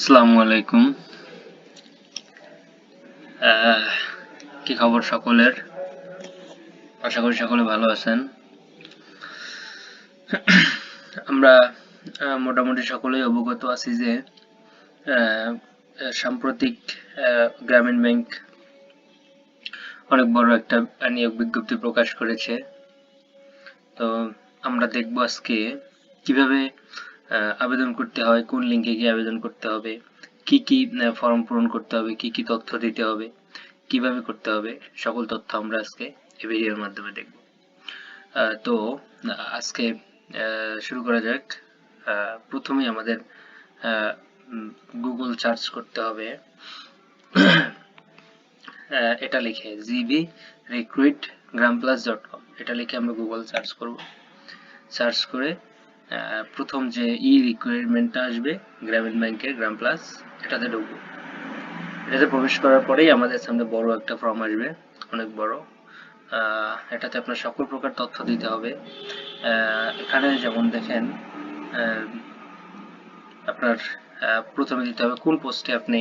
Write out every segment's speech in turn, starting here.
আসসালামু আলাইকুম। কি খবর সকলের? আশা করি সকলে ভালো আছেন। আমরা মোটামুটি সকলেই অবগত আছি যে সাম্প্রতিক গ্রামীণ ব্যাংক অনেক বড় একটা নিয়োগ বিজ্ঞপ্তি প্রকাশ করেছে। তো আমরা দেখব আজকে কীভাবে আবেদন করতে হয় কোন লিঙ্কে গিয়ে আবেদন করতে হবে কি কি ফর্ম পূরণ করতে হবে কি কি তথ্য দিতে হবে কীভাবে করতে হবে সকল তথ্য আমরা আজকে এই ভিডিওর মাধ্যমে দেখব। তো আজকে শুরু করা যাক। আহ, প্রথমেই আমাদের গুগল সার্চ করতে হবে। এটা লিখে GB recruit gram plus dot com এটা লিখে আমরা গুগল সার্চ করব। সার্চ করে প্রথম যে ই রিকোয়ারমেন্টটা আসবে, গ্রামীণ ব্যাংকের গ্রাম প্লাস এটাতে ঢুকবো। এটাতে প্রবেশ করার পরেই আমাদের সামনে বড় একটা ফর্ম আসবে, অনেক বড়। এটাতে আপনার সকল প্রকার তথ্য দিতে হবে। এখানে যেমন দেখেন আপনার প্রথমে দিতে হবে কোন পোস্টে আপনি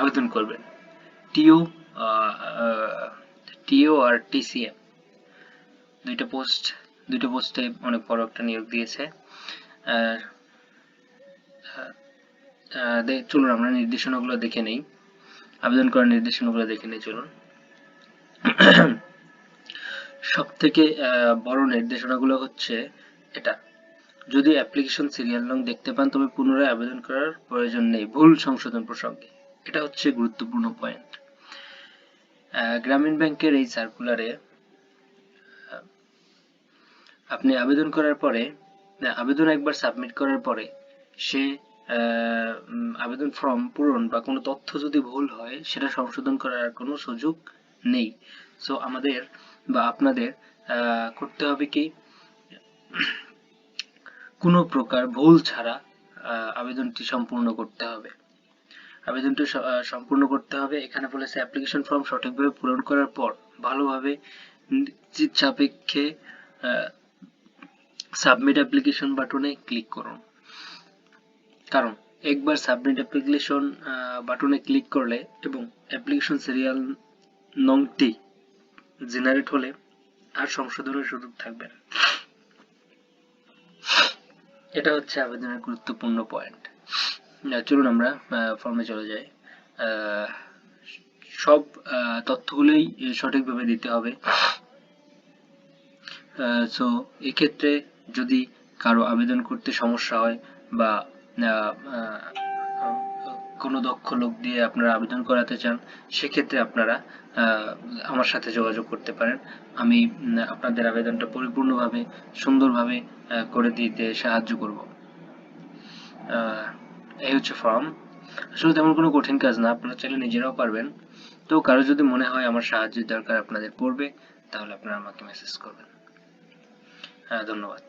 আবেদন করবেন। টিও টিও আর টিসিএম দুইটা পোস্ট দুইটা পোস্টে অনেক বড় একটা নিয়োগ দিয়েছে। আর চলুন আমরা নির্দেশনাগুলো দেখে নেই। আবেদন করার নির্দেশনাগুলো দেখে নেই, চলুন। সব থেকে বড় নির্দেশনাগুলো হচ্ছে এটা। যদি অ্যাপ্লিকেশন সিরিয়াল নং দেখতে পান, তবে পুনরায় আবেদন করার প্রয়োজন নেই ভুল সংশোধন প্রসঙ্গে। এটা হচ্ছে গুরুত্বপূর্ণ পয়েন্ট গ্রামীণ ব্যাংকের এই সার্কুলারে আপনি আবেদন করার পরে আবেদন একবার সাবমিট করার পরে সে আবেদন ফর্ম পূরণ বা কোনো তথ্য যদি ভুল হয়, সেটা সংশোধন করার কোনো সুযোগ নেই। সো আমাদের বা আপনাদের করতে হবে কি, কোনো প্রকার ভুল ছাড়া আবেদনটি সম্পূর্ণ করতে হবে। আবেদনটি সম্পূর্ণ করতে হবে। এখানে বলেছে অ্যাপ্লিকেশন ফর্ম সঠিকভাবে পূরণ করার পর ভালোভাবে সাপেক্ষে সাবমিট অ্যাপ্লিকেশন বাটনে ক্লিক করুন কারণ একবার সাবমিট অ্যাপ্লিকেশন বাটনে ক্লিক করলে এবং অ্যাপ্লিকেশন সিরিয়াল নংটি জেনারেট হলে আর সংশোধনের সুযোগ থাকবে না। এটা হচ্ছে আবেদনের গুরুত্বপূর্ণ পয়েন্ট চলুন আমরা ফর্মে চলে যাই। সব তথ্যগুলোই সঠিকভাবে দিতে হবে। সো এক্ষেত্রে যদি কারও আবেদন করতে সমস্যা হয় বা কোনো দক্ষ লোক দিয়ে আপনারা আবেদন করাতে চান, সেক্ষেত্রে আপনারা আমার সাথে যোগাযোগ করতে পারেন। আমি আপনাদের আবেদনটা পরিপূর্ণভাবে, সুন্দরভাবে করে দিতে সাহায্য করব। এই হচ্ছে ফর্ম আসলে তেমন কোনো কঠিন কাজ না, আপনারা চাইলে নিজেরাও পারবেন। তো কারও যদি মনে হয় আমার সাহায্যের দরকার আপনাদের পড়বে, তাহলে আপনারা আমাকে মেসেজ করবেন। হ্যাঁ ধন্যবাদ।